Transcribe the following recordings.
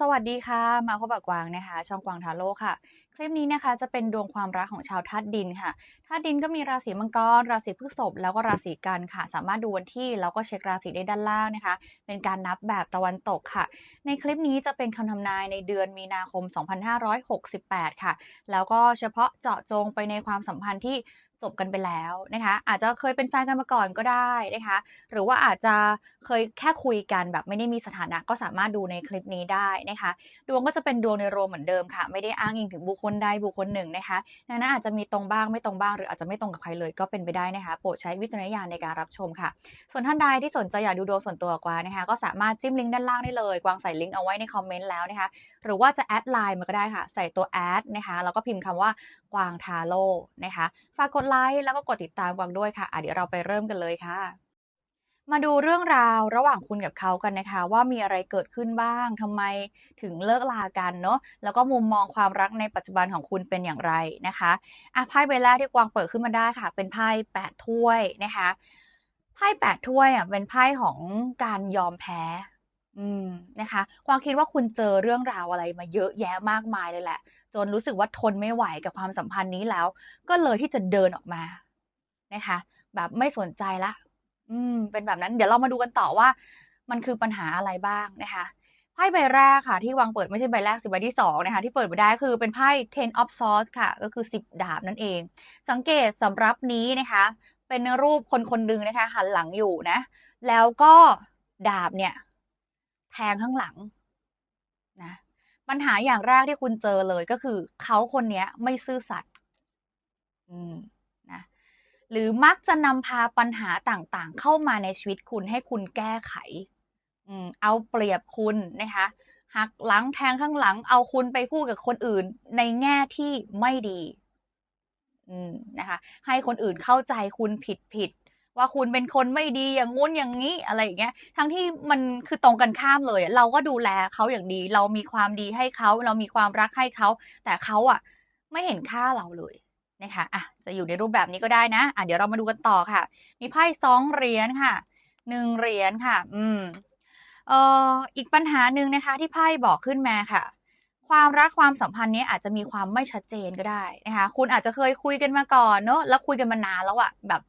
สวัสดีค่ะ มาพบกับกวางนะคะ ช่องกวางทาโร่ค่ะ คลิปนี้นะคะจะเป็นดวงความรักของชาวธาตุดินค่ะธาตุดินก็มีราศีมังกร ราศีพฤษภแล้วก็ราศีกันค่ะ สามารถดูวันที่แล้วก็เช็คราศีได้ด้านล่างนะคะ เป็นการนับแบบตะวันตกค่ะ ในคลิปนี้จะเป็นคำทำนายในเดือนมีนาคม 2568 ค่ะ แล้วก็เฉพาะเจาะจงไปในความสัมพันธ์ที่ จบกันไปแล้วนะคะ อาจจะเคยเป็นแฟนกันมาก่อนก็ได้นะคะ หรือว่าอาจจะเคยแค่คุยกันแบบไม่ได้มีสถานะก็สามารถดูในคลิปนี้ได้นะคะ ดวงก็จะเป็นดวงในโรมเหมือนเดิมค่ะ ไม่ได้อ้างอิงถึงบุคคลใดบุคคลหนึ่งนะคะนั้นอาจจะมีตรงบ้างไม่ตรงบ้าง หรืออาจจะไม่ตรงกับใครเลยก็เป็นไปได้นะคะ โปรดใช้วิจารณญาณในการรับชมค่ะ ส่วนท่านใดที่สนใจอยากดูดวงส่วนตัวกวางนะคะ ก็สามารถจิ้มลิงก์ด้านล่างได้เลย กวางใส่ลิงก์เอาไว้ในคอมเมนต์แล้วนะคะ หรือว่าจะแอดไลน์มาก็ได้ค่ะ ใส่ตัวแอดนะคะแล้วก็พิมพ์คำว่ากวางทาโร่นะคะ ฝากกดไลค์แล้วก็กดติดตามกวางด้วยค่ะะเดี๋ยวเราไปเริ่มกันเลยค่ะ มาดูเรื่องราวระหว่างคุณกับเขากันนะคะ ว่ามีอะไรเกิดขึ้นบ้างทำไมถึงเลิกลากันเนาะแล้วก็มุมมองความรักในปัจจุบันของคุณเป็นอย่างไรนะคะอะไพ่ใบแรกที่กวางเปิดขึ้นมาได้ค่ะ เป็นไพ่แปดถ้วยนะคะไพ่แปดถ้วยอะเป็นไพ่ของการยอมแพ้ อืมนะคะกวางคิดว่าคุณเจอเรื่องราวอะไรมาเยอะแยะมากมายเลยแหละ จนรู้สึกว่าทนไม่ไหวกับความสัมพันธ์นี้แล้ว ก็เลยที่จะเดินออกมานะคะ แบบไม่สนใจละ อืม เป็นแบบนั้น เดี๋ยวเรามาดูกันต่อว่า มันคือปัญหาอะไรบ้างนะคะไพ่ใบแรกค่ะ ที่วางเปิดไม่ใช่ใบแรกสิใบที่สองนะคะที่เปิดมาได้คือเป็นไพ่ ten of swords ค่ะ ก็คือสิบดาบนั่นเอง สังเกตสำรับนี้นะคะ เป็นรูปคนคนหนึ่งนะคะหันหลังอยู่นะ แล้วก็ดาบเนี่ย แทงข้างหลังนะปัญหาอย่างแรกที่คุณเจอเลยก็คือ เขาคนนี้ไม่ซื่อสัตย์อืมนะหรือมักจะนำพาปัญหาต่างๆ เข้ามาในชีวิตคุณให้คุณแก้ไขอืมเอาเปรียบคุณนะคะหักหลังแทงข้างหลัง เอาคุณไปพูดกับคนอื่น ในแง่ที่ไม่ดีอืมนะคะ ให้คนอื่นเข้าใจคุณผิดผิด ว่าคุณเป็นคนไม่ดีอย่างงู้นอย่างนี้อะไรอย่างเงี้ย ทั้งที่มันคือตรงกันข้ามเลย เราก็ดูแลเขาอย่างดี เรามีความดีให้เขา เรามีความรักให้เขา แต่เขาอะ ไม่เห็นค่าเราเลยนะคะอะจะอยู่ในรูปแบบนี้ก็ได้นะอะเดี๋ยวเรามาดูกันต่อค่ะ มีไพ่สองเหรียญค่ะหนึ่งเหรียญค่ะ อืมเอ่ออีกปัญหาหนึ่งนะคะ ที่ไพ่บอกขึ้นมาค่ะ ความรักความสัมพันธ์นี้อาจจะมีความไม่ชัดเจนก็ได้นะคะ คุณอาจจะเคยคุยกันมาก่อนเนอะแล้วคุยกันมานานแล้วอะแบบ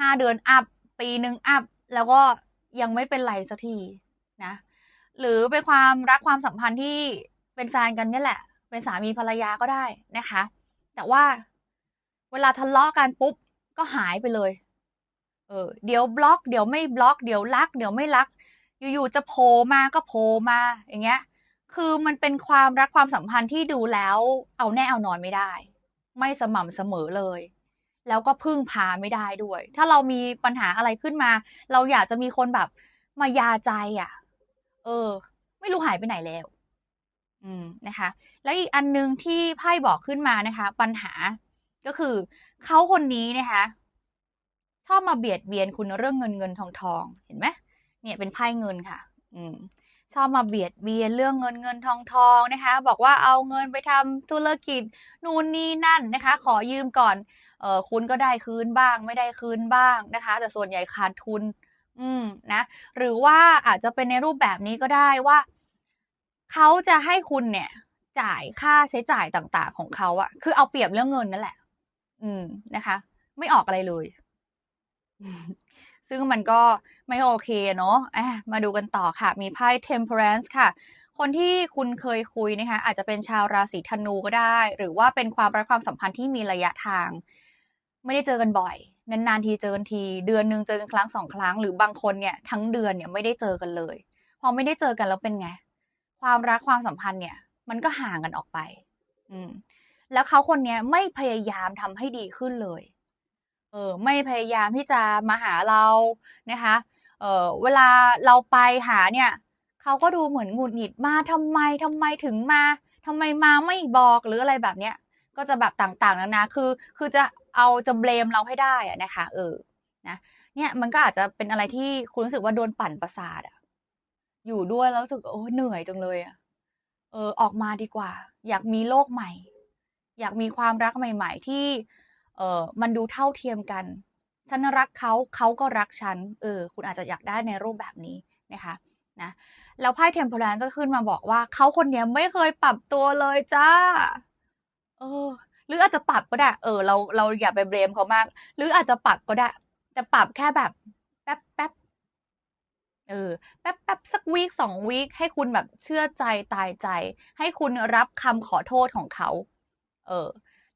ห้าเดือนอัพ ปีหนึ่งอัพ แล้วก็ยังไม่เป็นไรสักทีนะ หรือเป็นความรักความสัมพันธ์ที่เป็นแฟนกันนี่แหละ เป็นสามีภรรยาก็ได้นะคะ แต่ว่าเวลาทะเลาะกันปุ๊บก็หายไปเลย เออ เดี๋ยวบล็อก เดี๋ยวไม่บล็อก เดี๋ยวรัก เดี๋ยวไม่รัก อยู่ๆจะโผล่มาก็โผล่มา อย่างเงี้ย คือมันเป็นความรักความสัมพันธ์ที่ดูแล้ว เอาแน่เอานอนไม่ได้ ไม่สม่ำเสมอเลย แล้วก็พึ่งพาไม่ได้ด้วย ถ้าเรามีปัญหาอะไรขึ้นมา เราอยากจะมีคนแบบมายาใจอะ เออ ไม่รู้หายไปไหนแล้ว อืมนะคะ แล้วอีกอันนึงที่ไพ่บอกขึ้นมานะคะ ปัญหาก็คือเขาคนนี้นะคะชอบมาเบียดเบียนคุณเรื่องเงินเงินทองทองเห็นไหมเนี่ยเป็นไพ่เงินค่ะ อืมชอบมาเบียดเบียนเรื่องเงินเงินทองทองนะคะ บอกว่าเอาเงินไปทำธุรกิจ นู่นนี่นั่นนะคะ ขอยืมก่อน คุณก็ได้คืนบ้าง ไม่ได้คืนบ้างนะคะ แต่ส่วนใหญ่ขาดทุน อืมนะหรือว่าอาจจะเป็นในรูปแบบนี้ก็ได้ว่าเขาจะให้คุณเนี่ย จ่ายค่าใช้จ่ายต่างๆ ของเขาอะคือเอาเปรียบเรื่องเงินนั่นแหละ อืมนะคะ ไม่ออกอะไรเลย ซึ่งมันก็ไม่โอเคเนาะะมาดูกันต่อค่ะ มีไพ่ temperance ค่ะ คนที่คุณเคยคุยนะคะ อาจจะเป็นชาวราศีธนูก็ได้ หรือว่าเป็นความรักความสัมพันธ์ที่มีระยะทาง ไม่ได้เจอกันบ่อย นานๆทีเจอกันที เดือนหนึ่งเจอกันครั้งสองครั้งหรือบางคนเนี่ยทั้งเดือนเนี่ยไม่ได้เจอกันเลย พอไม่ได้เจอกันแล้วเป็นไง ความรักความสัมพันธ์เนี่ย มันก็ห่างกันออกไป อืม แล้วเขาคนเนี้ไม่พยายามทำให้ดีขึ้นเลย เออ ไม่พยายามที่จะมาหาเรานะคะ เออเวลาเราไปหาเนี่ยเขาก็ดูเหมือนหงุดหงิดมาทำไมทำไมถึงมาทำไมมาไม่บอกหรืออะไรแบบเนี้ยก็จะแบบต่างๆนานาคือ คือจะ เอาจะเบลมเราให้ได้อะนะคะ เออนะเนี่ยมันก็อาจจะเป็นอะไรที่คุณรู้สึกว่าโดนปั่นประสาทอะอยู่ด้วยแล้วรู้สึกโอ้เหนื่อยจังเลยอะเออออกมาดีกว่า อยากมีโลกใหม่ อยากมีความรักใหม่ ๆ ที่ เออมันดูเท่าเทียมกันฉันรักเขาเขาก็รักฉันเออ คุณอาจจะอยากได้ในรูปแบบนี้นะคะนะแล้วไพ่เทมเพลนจะขึ้นมาบอกว่าเขาคนเนี้ยไม่เคยปรับตัวเลยจ้า เออ หรืออาจจะปรับก็ได้ เออ เราเราอย่าไปเบรมเขามาก หรืออาจจะปรับก็ได้ แต่ปรับแค่แบบแป๊บแป๊บเออแป๊บแป๊บสักวีคสองวีคให้คุณแบบเชื่อใจตายใจ ให้คุณรับคำขอโทษของเขา เออ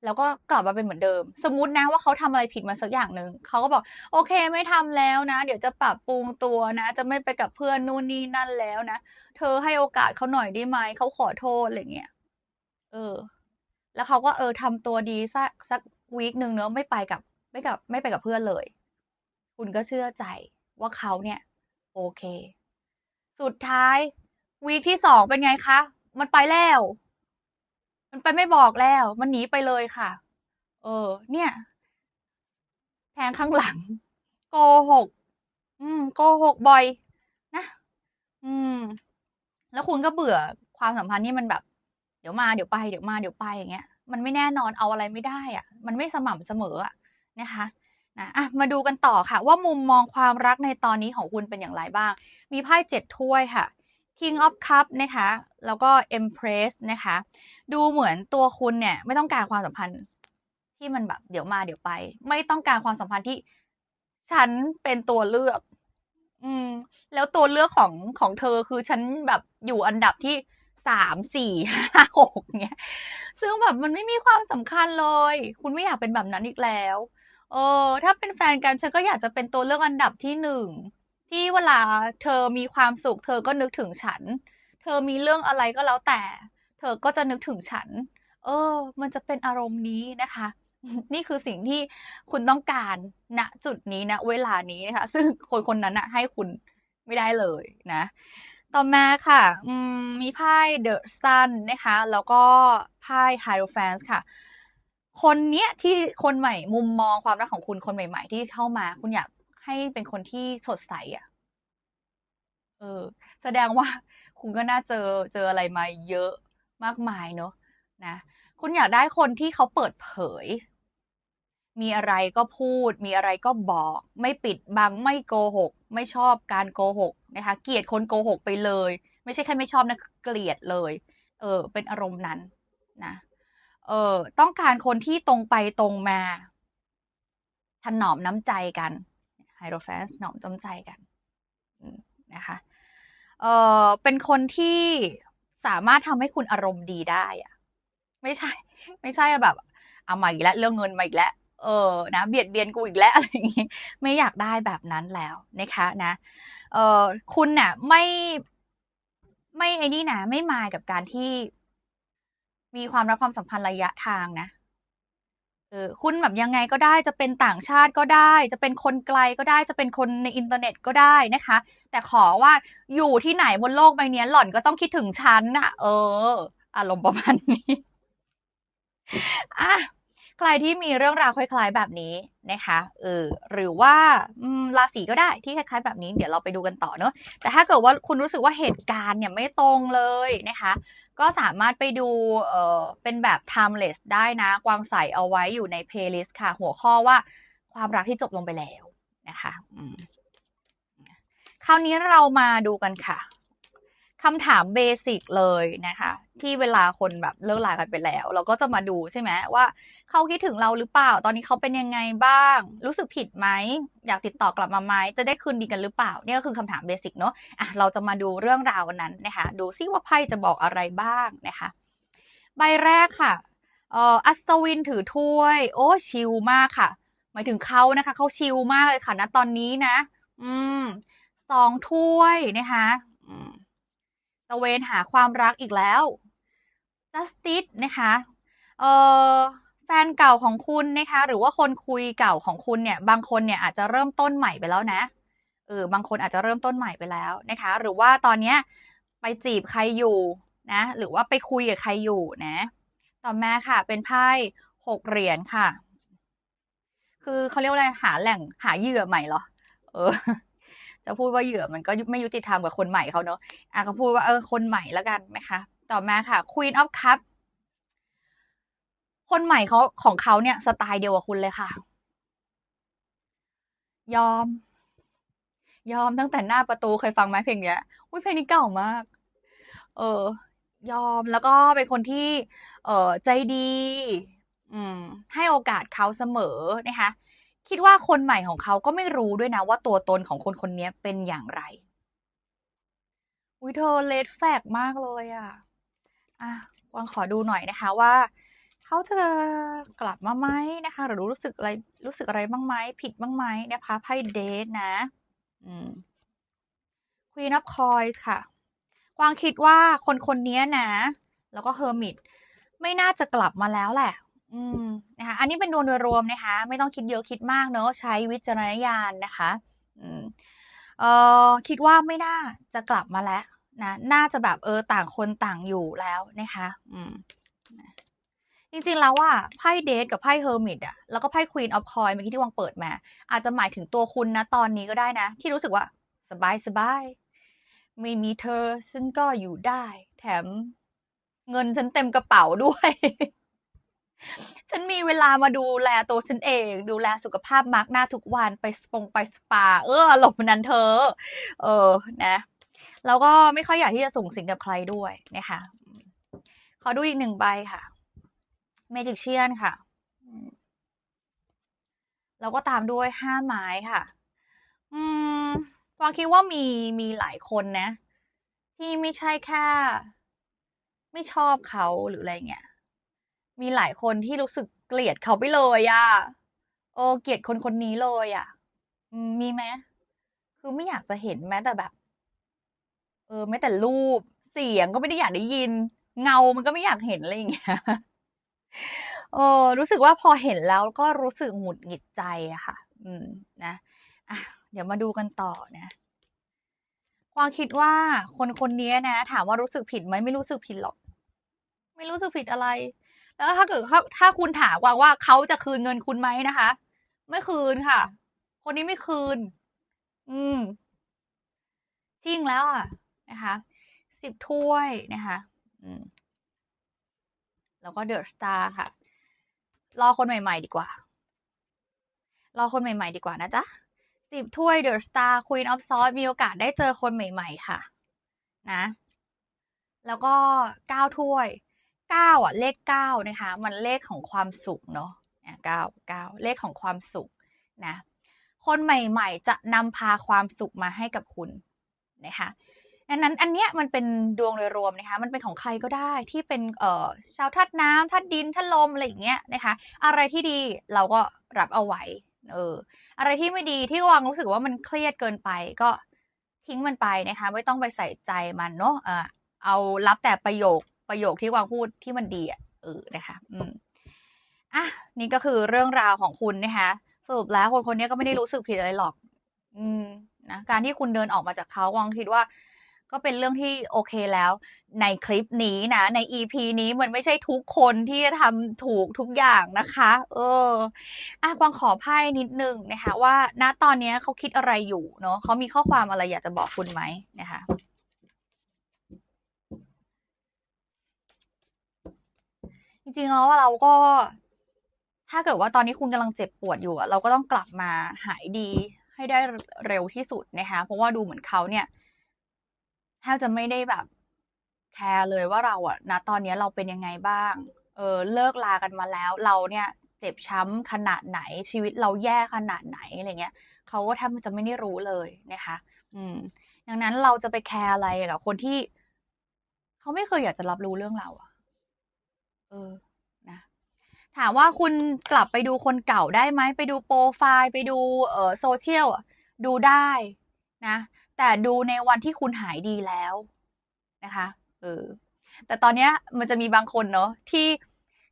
แล้วก็กลับมาเป็นเหมือนเดิม สมมตินะว่าเขาทำอะไรผิดมาสักอย่างหนึ่งเขาก็บอก โอเคไม่ทำแล้วนะ เดี๋ยวจะปรับปรุงตัวนะ จะไม่ไปกับเพื่อนนู่นนี่นั่นแล้วนะ เธอให้โอกาสเขาหน่อยได้ไหมเขาขอโทษอะไรเงี้ยเออ แล้วเขาก็เออทำตัวดีสักสักวีคหนึ่งเนอะไม่ไปกับ ไม่กับไม่ไปกับเพื่อนเลย คุณก็เชื่อใจว่าเขาเนี่ย โอเค สุดท้ายวีคที่สองเป็นไงคะ มันไปแล้ว มันไปไม่บอกแล้ว มันหนีไปเลยค่ะ เออ เนี่ย แทงข้างหลัง โกหก อืม โกหกบ่อย นะ อืม แล้วคุณก็เบื่อความสัมพันธ์ที่มันแบบ เดี๋ยวมาเดี๋ยวไปเดี๋ยวมาเดี๋ยวไปอย่างเงี้ยมันไม่แน่นอนเอาอะไรไม่ได้อะมันไม่สม่ำเสมออะนะคะนะอะมาดูกันต่อค่ะ ว่ามุมมองความรักในตอนนี้ของคุณเป็นอย่างไรบ้าง มีไพ่เจ็ดถ้วยค่ะ King of Cup นะคะ แล้วก็ Empress นะคะ ดูเหมือนตัวคุณเนี่ย ไม่ต้องการความสัมพันธ์ที่มันแบบเดี๋ยวมาเดี๋ยวไป ไม่ต้องการความสัมพันธ์ที่ฉันเป็นตัวเลือก อืม แล้วตัวเลือกของของเธอคือฉันแบบอยู่อันดับที่ สามสี่ห้าหกเนี่ยซึ่งแบบมันไม่มีความสำคัญเลย คุณไม่อยากเป็นแบบนั้นอีกแล้ว เออ ถ้าเป็นแฟนกันฉันก็อยากจะเป็นตัวเลือกอันดับที่หนึ่งที่เวลาเธอมีความสุข เธอก็นึกถึงฉัน เธอมีเรื่องอะไรก็แล้วแต่ เธอก็จะนึกถึงฉัน เออ มันจะเป็นอารมณ์นี้นะคะ นี่คือสิ่งที่คุณต้องการณจุดนี้นะเวลานี้นะคะ ซึ่งคนคนนั้นนะให้คุณไม่ได้เลยนะ ต่อมาค่ะมมีไพ่ The Sun นะคะ แล้วก็ไพ่ Hierophant ค่ะ คนเนี้ยที่คนใหม่มุมมองความรักของคุณคนใหม่ ๆ ที่เข้ามา คุณอยากให้เป็นคนที่สดใสอะ เออ แสดงว่าคุณก็น่าเจอเจออะไรมาเยอะมากมายเนอะนะ คุณอยากได้คนที่เขาเปิดเผย มีอะไรก็พูด มีอะไรก็บอก ไม่ปิดบังไม่โกหก ไม่ชอบการโกหกนะคะเกลียดคนโกหกไปเลย ไม่ใช่แค่ไม่ชอบนะเกลียดเลย เออ เป็นอารมณ์นั้นนะเออต้องการคนที่ตรงไปตรงมาถนอมน้ำใจกันไฮโดรแฟนถนอมน้ำใจกันนะคะเออเป็นคนที่สามารถทำให้คุณอารมณ์ดีได้อะไม่ใช่ ไม่ใช่แบบเอามาอีกแล้วเรื่องเงินมาอีกแล้ว เออนะเบียดเบียนกูอีกแล้วอะไรอย่างงี้ไม่อยากได้แบบนั้นแล้วนะคะนะเออคุณเนี่ยไม่ไม่ไอ้นี่นะไม่มายกับการที่มีความรักความสัมพันธ์ระยะทางนะเออคุณแบบยังไงก็ได้จะเป็นต่างชาติก็ได้ จะเป็นคนไกลก็ได้จะเป็นคนในอินเทอร์เน็ตก็ได้นะคะ แต่ขอว่าอยู่ที่ไหนบนโลกใบนี้หล่อนก็ต้องคิดถึงฉันนะเออ อารมณ์ประมาณนี้อะ ใครที่มีเรื่องราวคล้ายๆแบบนี้นะคะเออหรือว่าราศีก็ได้ที่คล้ายๆแบบนี้ เดี๋ยวเราไปดูกันต่อเนอะแต่ถ้าเกิดว่าคุณรู้สึกว่าเหตุการณ์เนี่ยไม่ตรงเลยนะคะ ก็สามารถไปดูเออเป็นแบบ timeless ได้นะกวางใส่เอาไว้อยู่ใน playlist ค่ะ หัวข้อว่าความรักที่จบลงไปแล้วนะคะคราวนี้เรามาดูกันค่ะ คำถามเบสิกเลยนะคะ ที่เวลาคนแบบเลิกลากันไปแล้ว เราก็จะมาดูใช่ไหมว่าเขาคิดถึงเราหรือเปล่า ตอนนี้เขาเป็นยังไงบ้าง รู้สึกผิดไหมอยากติดต่อกลับมาไหมจะได้คืนดีกันหรือเปล่านี่ก็คือคำถามเบสิกเนาะอะเราจะมาดูเรื่องราวนั้นนะคะ ดูซิว่าไพ่จะบอกอะไรบ้างนะคะ ใบแรกค่ะเอ่ออัศวินถือถ้วย โอ้ชิลมากค่ะ หมายถึงเขานะคะเขาชิลมากเลยค่ะณตอนนี้นะ อืมสองถ้วยนะคะอืมตะเวนหาความรักอีกแล้ว justice นะคะเอ่อแฟนเก่าของคุณนะคะ หรือว่าคนคุยเก่าของคุณเนี่ย บางคนเนี่ยอาจจะเริ่มต้นใหม่ไปแล้วนะเออบางคนอาจจะเริ่มต้นใหม่ไปแล้วนะคะ หรือว่าตอนเนี้ยไปจีบใครอยู่นะ หรือว่าไปคุยกับใครอยู่นะ ต่อมาค่ะ เป็นไพ่หกเหรียญค่ะ คือเขาเรียกว่าอะไรหาแหล่งหาเหยื่อใหม่เหรอ เออ จะพูดว่าเหยื่อมันก็ไม่ยุติธรรมกับคนใหม่เขาเนอะอะก็พูดว่าเออคนใหม่แล้วกันไหมคะ ต่อมาค่ะ Queen of Cup คนใหม่เขาของเขาเนี่ยสไตล์เดียวกับคุณเลยค่ะ ยอม ยอมตั้งแต่หน้าประตูเคยฟังไหมเพลงเนี้ยอุ้ยเพลงนี้เก่ามาก เออ ยอมแล้วก็เป็นคนที่ เออใจดี อืม ให้โอกาสเขาเสมอนะคะ คิดว่าคนใหม่ของเขาก็ไม่รู้ด้วยนะว่าตัวตนของคนคนนี้เป็นอย่างไร อุ้ยเธอเลดแฟกมากเลยอะอะวางขอดูหน่อยนะคะว่า เขาจะกลับมาไหมนะคะ หรือรู้สึกอะไรรู้สึกอะไรบ้างไหมผิดบ้างไหมนะคะไพ่เดทนะอืม Queen of Coins ค่ะกวางคิดว่าคนคนนี้นะ แล้วก็ Hermit ไม่น่าจะกลับมาแล้วแหละ อืมนะคะอันนี้เป็นดวงโดยรวมนะคะ ไม่ต้องคิดเยอะคิดมากเนอะใช้วิจารณญาณนะคะ อืมเออคิดว่าไม่น่าจะกลับมาแล้วนะน่าจะแบบเออต่างคนต่างอยู่แล้วนะคะ อืมจริงๆแล้วว่าไพ่เดทกับไพ่เฮอร์มิตอะแล้วก็ไพ่ควีนออฟคอยเมื่อกี้ที่วังเปิดมา อาจจะหมายถึงตัวคุณนะตอนนี้ก็ได้นะ ที่รู้สึกว่า สบายสบายไม่มีเธอฉันก็อยู่ได้ แถมเงินฉันเต็มกระเป๋าด้วย ฉันมีเวลามาดูแลตัวฉันเอง ดูแลสุขภาพมาร์กหน้าทุกวันไปสปงไปสปา เออหลบนั้นเธอ เออนะแล้วก็ไม่ค่อยอยากที่จะส่งสิ่งกับใครด้วยนะคะขอดูอีกหนึ่งใบค่ะเมจิกเชียนค่ะ แล้วก็ตามด้วยห้าไม้ค่ะ อืมวางคิดว่ามีมีหลายคนนะ ที่ไม่ใช่แค่ ไม่ชอบเขาหรืออะไรเงี้ย มีหลายคนที่รู้สึกเกลียดเขาไปเลยอะ่ะโอเกลียดคนคนนี้เลยอะ่ะมีไหมคือไม่อยากจะเห็นแม้แต่แบบ เออ แม้แต่รูป เสียงก็ไม่ได้อยากได้ยิน เงามันก็ไม่อยากเห็นอะไรอย่างเงี้ยเออรู้สึกว่าพอเห็นแล้วก็รู้สึกหงุดหงิดใจอะค่ะ อืม นะอะเดี๋ยวมาดูกันต่อนะความคิดว่าคนคนนี้นะถามว่ารู้สึกผิดไหมไม่รู้สึกผิดหรอก ไม่รู้สึกผิดอะไร แล้วถ้าเกิดถ้าคุณถามว่าว่าเขาจะคืนเงินคุณไหมนะคะ ไม่คืนค่ะ คนนี้ไม่คืน อืมจริงแล้วอะ นะคะสิบถ้วยนะคะอืมแล้วก็เดอะสตาร์ค่ะ รอคนใหม่ ๆ ดีกว่า รอคนใหม่ ๆ ดีกว่านะจ๊ะสิบถ้วยเดอะสตาร์ควีนออฟซอสมีโอกาสได้เจอคนใหม่ ๆ ค่ะ นะ แล้วก็เก้าถ้วย เก้าอะเลขเก้านะคะ มันเลขของความสุขเนาะเก้าเก้าเลขของความสุขนะคนใหม่ๆ จะนำพาความสุขมาให้กับคุณนะคะดังนั้นอันเนี้ยมันเป็นดวงโดยรวมนะคะ มันเป็นของใครก็ได้ที่เป็นเอ่อชาวทัดน้ำทัดดินทัดลมอะไรอย่างเงี้ยนะคะ อะไรที่ดีเราก็รับเอาไว้เอออะไรที่ไม่ดีที่วางรู้สึกว่ามันเครียดเกินไปก็ทิ้งมันไปนะคะ ไม่ต้องไปใส่ใจมันเนาะอ่าเอารับแต่ประโยค ประโยคที่วางพูดที่มันดีอะเออนะคะอืมอะนี่ก็คือเรื่องราวของคุณนะคะสรุปแล้วคนคนนี้ก็ไม่ได้รู้สึกผิดอะไรหรอก อืมนะการที่คุณเดินออกมาจากเขาวางคิดว่า ก็เป็นเรื่องที่โอเคแล้ว ในคลิปนี้นะใน EP นี้มันไม่ใช่ทุกคนที่จะทำถูกทุกอย่างนะคะ เอออะกวางขอไพ่นิดนึงนะคะ ว่าณตอนนี้เขาคิดอะไรอยู่เนาะเขามีข้อความอะไรอยากจะบอกคุณไหมนะคะ จริงๆแล้วเราก็ ถ้าเกิดว่าตอนนี้คุณกำลังเจ็บปวดอยู่เราก็ต้องกลับมาหายดีให้ได้เร็วที่สุดนะคะ เพราะว่าดูเหมือนเขาเนี่ยแทบจะไม่ได้แบบแคร์เลยว่าเราอะณตอนนี้เราเป็นยังไงบ้าง เออเลิกลากันมาแล้ว เราเนี่ยเจ็บช้ำขนาดไหนชีวิตเราแย่ขนาดไหนอะไรเงี้ยเขาก็แทบจะไม่ได้รู้เลยนะคะ อืม ดังนั้นเราจะไปแคร์อะไรกับคนที่ เขาไม่เคยอยากจะรับรู้เรื่องเราอะ เออนะถามว่าคุณกลับไปดูคนเก่าได้ไหม ไปดูโปรไฟล์ ไปดูเออโซเชียลดูได้นะ แต่ดูในวันที่คุณหายดีแล้วนะคะเออแต่ตอนนี้มันจะมีบางคนเนาะที่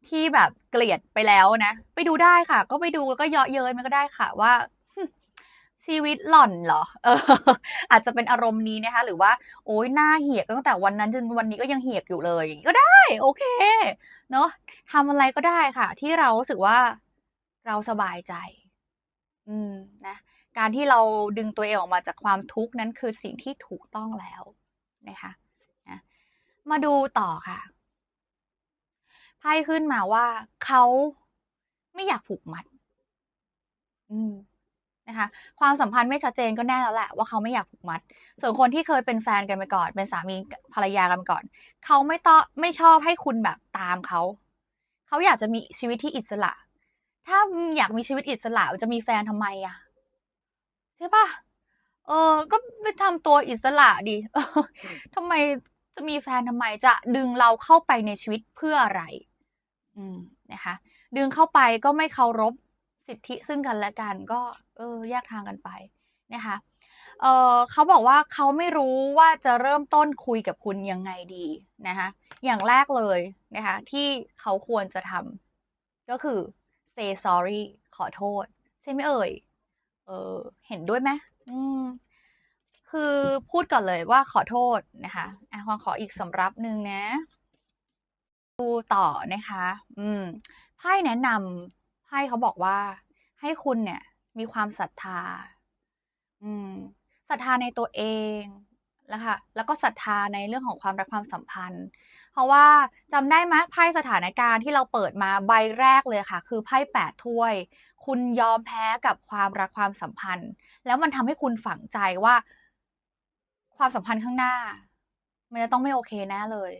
ที่แบบเกลียดไปแล้วนะ ไปดูได้ค่ะ ก็ไปดูแล้วก็เยาะเย้ยมันก็ได้ค่ะว่า ชีวิตหล่อนเหรอ เออ อาจจะเป็นอารมณ์นี้นะคะ หรือว่า โอ๊ยหน้าเหียกตั้งแต่วันนั้นจนวันนี้ก็ยังเหียกอยู่เลยอย่างนี้ก็ได้ โอเค เนาะทำอะไรก็ได้ค่ะ ที่เรารู้สึกว่าเราสบายใจ อืมนะการที่เราดึงตัวเองออกมาจากความทุกข์นั้นคือสิ่งที่ถูกต้องแล้วนะคะนะมาดูต่อค่ะไพ่ขึ้นมาว่าเขาไม่อยากผูกมัด อืม นะคะความสัมพันธ์ไม่ชัดเจนก็แน่แล้วแหละว่าเขาไม่อยากผูกมัด ส่วนคนที่เคยเป็นแฟนกันมาก่อน เป็นสามีภรรยากันมาก่อน เขาไม่ต้องไม่ชอบให้คุณแบบตามเขา เขาอยากจะมีชีวิตที่อิสระ ถ้าอยากมีชีวิตอิสระจะมีแฟนทำไมอะใช่ปะเออ ก็ไปทำตัวอิสระดิเออทำไมจะมีแฟนทำไมจะดึงเราเข้าไปในชีวิตเพื่ออะไร อืมนะคะ ดึงเข้าไปก็ไม่เคารพ สิทธิซึ่งกันและกันก็เออแยกทางกันไปนะคะเออเขาบอกว่าเขาไม่รู้ว่าจะเริ่มต้นคุยกับคุณยังไงดีนะคะอย่างแรกเลยนะคะที่เขาควรจะทำก็คือ say sorry ขอโทษ ใช่ไหมเอ่ยเออเห็นด้วยไหมอืมคือพูดก่อนเลยว่าขอโทษนะคะอะควงขออีกสำรับหนึ่งนะ ดูต่อนะคะ อืมไพ่แนะนำ ไพ่เขาบอกว่า ให้คุณเนี่ย มีความศรัทธา อืมศรัทธาในตัวเองแล้วค่ะ แล้วก็ศรัทธาในเรื่องของความรักความสัมพันธ์ เพราะว่าจำได้ไหมไพ่สถานการณ์ที่เราเปิดมาใบแรกเลยค่ะ คือไพ่แปดถ้วย คุณยอมแพ้กับความรักความสัมพันธ์ แล้วมันทำให้คุณฝังใจว่า ความสัมพันธ์ข้างหน้า มันจะต้องไม่โอเคแน่เลย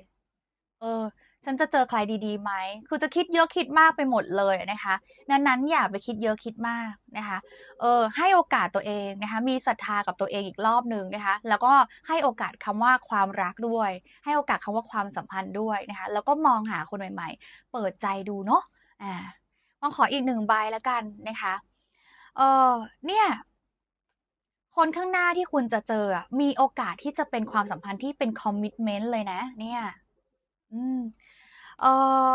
เออ ฉันจะเจอใครดีๆไหมคือจะคิดเยอะคิดมากไปหมดเลยนะคะนั้นนั้นอย่าไปคิดเยอะคิดมากนะคะ เออให้โอกาสตัวเองนะคะ มีศรัทธากับตัวเองอีกรอบหนึ่งนะคะ แล้วก็ให้โอกาสคำว่าความรักด้วย ให้โอกาสคำว่าความสัมพันธ์ด้วยนะคะ แล้วก็มองหาคนใหม่ ๆ เปิดใจดูเนาะ อ่ามองขออีกหนึ่งใบแล้วกันนะคะ เออเนี่ยคนข้างหน้าที่คุณจะเจอ มีโอกาสที่จะเป็นความสัมพันธ์ที่เป็นคอมมิ t เมนต์เลยนะ เนี่ย อืม เอ่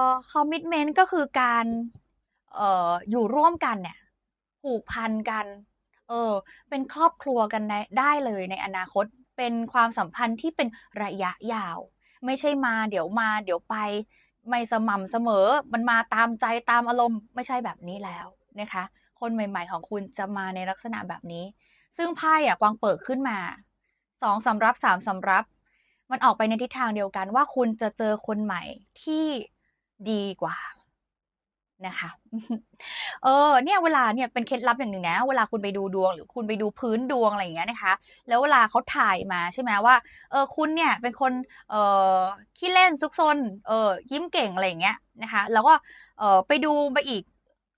อคอมมิ t เมนต์ก็คือการเอ่ออยู่ร่วมกันเนี่ยผูกพันกันเออเป็นครอบครัวกันในได้เลยในอนาคตเป็นความสัมพันธ์ที่เป็นระยะยาว ไม่ใช่มาเดี๋ยวมาเดี๋ยวไป ไม่สม่ำเสมอ มันมาตามใจตามอารมณ์ไม่ใช่แบบนี้แล้วนะคะ คนใหม่ ๆ ของคุณจะมาในลักษณะแบบนี้ ซึ่งไพ่อะกวางเปิดขึ้นมาสองสำรับสามสำรับ มันออกไปในทิศทางเดียวกันว่าคุณจะเจอคนใหม่ที่ดีกว่านะคะ เออ เนี่ยเวลาเนี่ยเป็นเคล็ดลับอย่างหนึ่งนะ เวลาคุณไปดูดวง หรือคุณไปดูพื้นดวงอะไรอย่างเงี้ยนะคะ แล้วเวลาเขาถ่ายมาใช่ไหมว่า เออคุณเนี่ยเป็นคน เออขี้เล่นซุกซน เออยิ้มเก่งอะไรอย่างเงี้ยนะคะ แล้วก็ เออไปดูไปอีก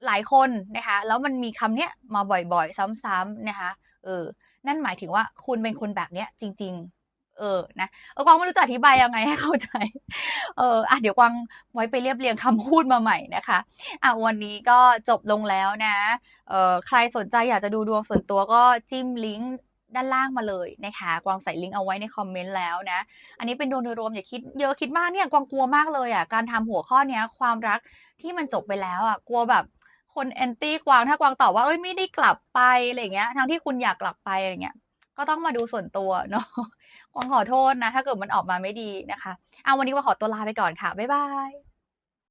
หลายคนนะคะ แล้วมันมีคำเนี้ยมาบ่อยๆ ซ้ำๆนะคะ เออ นั่นหมายถึงว่าคุณเป็นคนแบบเนี้ยจริง ๆ เออนะเออกวางไม่รู้จะอธิบายยังไงให้เข้าใจ เอออะเดี๋ยวกวางไว้ไปเรียบเรียงคำพูดมาใหม่นะคะอะวันนี้ก็จบลงแล้วนะเออใครสนใจอยากจะดูดวงส่วนตัวก็จิ้มลิงก์ด้านล่างมาเลยนะคะ กวางใส่ลิงก์เอาไว้ในคอมเมนต์แล้วนะ อันนี้เป็นดวงโดยรวมอย่าคิดเยอะคิดมากเนี่ยกวางกลัวมากเลยอะ การทำหัวข้อเนี้ยความรักที่มันจบไปแล้วอะ กลัวแบบคนแอนตี้กวางถ้ากวางตอบว่าเอ้ยไม่ได้กลับไปอะไรเงี้ยทั้งที่คุณอยากกลับไปอะไรเงี้ย ก็ต้องมาดูส่วนตัวเนาะวางขอโทษนะ ถ้าเกิดมันออกมาไม่ดีนะคะ เอาวันนี้กวางขอตัวลาไปก่อนค่ะ บ๊ายบาย